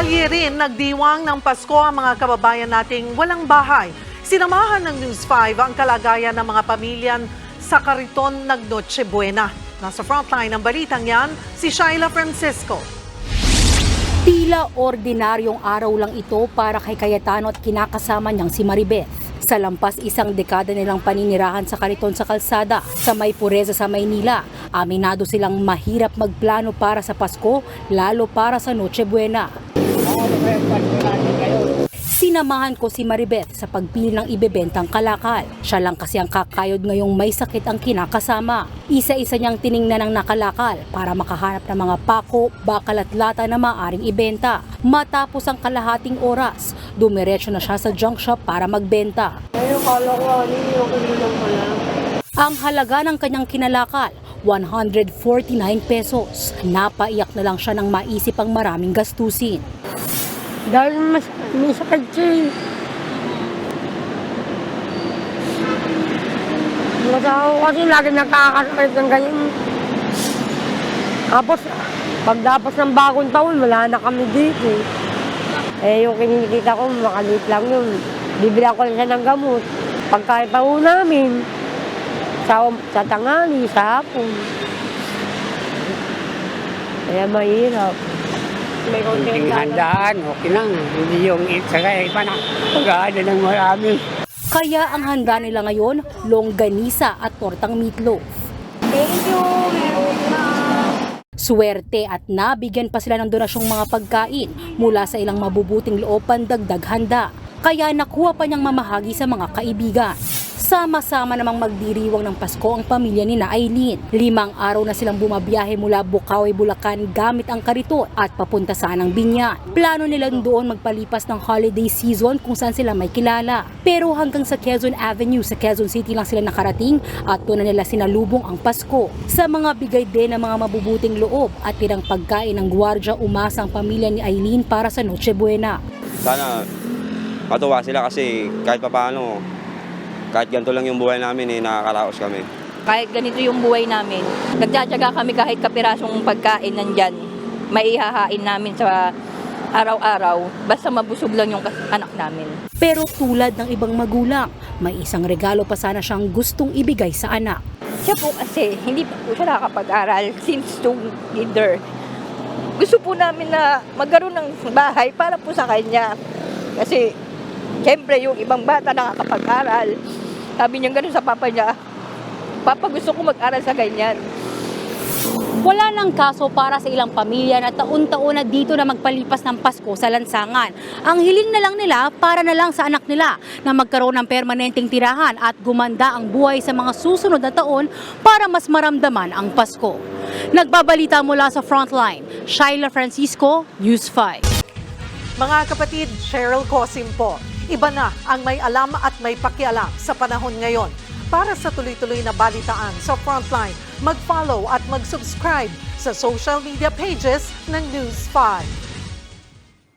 Kalye rin nagdiwang ng Pasko ang mga kababayan nating walang bahay. Sinamahan ng News 5 ang kalagayan ng mga pamilyan sa kariton ng Noche Buena. Nasa frontline ng balitang yan, si Shaila Francisco. Tila ordinaryong araw lang ito para kay Cayetano at kinakasama niyang si Maribeth. Sa lampas isang dekada nilang paninirahan sa kariton sa kalsada sa may pureza sa Maynila, aminado silang mahirap magplano para sa Pasko, lalo para sa Noche Buena. Sinamahan ko si Maribeth sa pagpili ng ibebentang kalakal. Siya lang kasi ang kakayod ngayong may sakit ang kinakasama. Isa-isa niyang tiningnan ang nakalakal para makahanap ng mga pako, bakal at lata na maaring ibenta. Matapos ang kalahating oras, dumiretso na siya sa junk shop para magbenta. Ayun, kala ko. Ang halaga ng kanyang kinalakal, 149 pesos. Napaiyak na lang siya nang maisip ang maraming gastusin. Dahil mas, may sakit siya eh. Mga tao kasi lagi nakakasakit ng ganyan. Tapos, pagdapas ng bagong taon, wala na kami dito eh. Eh, yung kinikita ko, makalit lang yun. Bibila ko lang siya ng gamot. Pagkain pa namin, sa, sa tangali, sa hapon. Kaya mahirap. May konting handaan, okay lang. Hindi yung saka iba na pag ng marami. Kaya ang handa nila ngayon, longganisa at tortang meatloaf. Thank you! Swerte at nabigyan pa sila ng donasyong mga pagkain mula sa ilang mabubuting loob pandagdag handa. Kaya nakuha pa niyang mamahagi sa mga kaibigan. Sama-sama namang magdiriwang ng Pasko ang pamilya ni na Aileen. Limang araw na silang bumabiyahe mula Bukawi, Bulacan gamit ang kariton at papunta sa Anang Binyan. Plano nilang doon magpalipas ng holiday season kung saan sila may kilala. Pero hanggang sa Quezon Avenue sa Quezon City lang sila nakarating at doon na nila sinalubong ang Pasko. Sa mga bigay din ng mga mabubuting loob at tirang pagkain ng gwardya umasa ang pamilya ni Aileen para sa Noche Buena. sana matuwa sila kasi kahit papaano, kahit ganito lang yung buhay namin eh, nakakaraos kami. kahit ganito yung buhay namin, nagtsatsaga kami kahit kapirasong pagkain nandyan, maihahain namin sa araw-araw, basta mabusog lang yung anak namin. Pero tulad ng ibang magulang, may isang regalo pa sana siyang gustong ibigay sa anak. Siya po kasi, hindi pa po siya nakakapag-aral since together. Gusto po namin na magkaroon ng bahay para po sa kanya. Kasi, siyempre, yung ibang bata nakakapag-aral. Sabi niya gano'n sa papa niya, Papa, gusto ko mag-aral sa ganyan. Wala nang kaso para sa ilang pamilya na taon-taon na dito na magpalipas ng Pasko sa lansangan. Ang hiling na lang nila para na lang sa anak nila na magkaroon ng permanenteng tirahan at gumanda ang buhay sa mga susunod na taon para mas maramdaman ang Pasko. Nagbabalita mula sa Frontline, Shaila Francisco, News 5. Mga kapatid, Cheryl Cosim po. Iba na ang may alam at may pakialam sa panahon ngayon. Para sa tuloy-tuloy na balitaan sa Frontline, mag-follow at mag-subscribe sa social media pages ng News 5.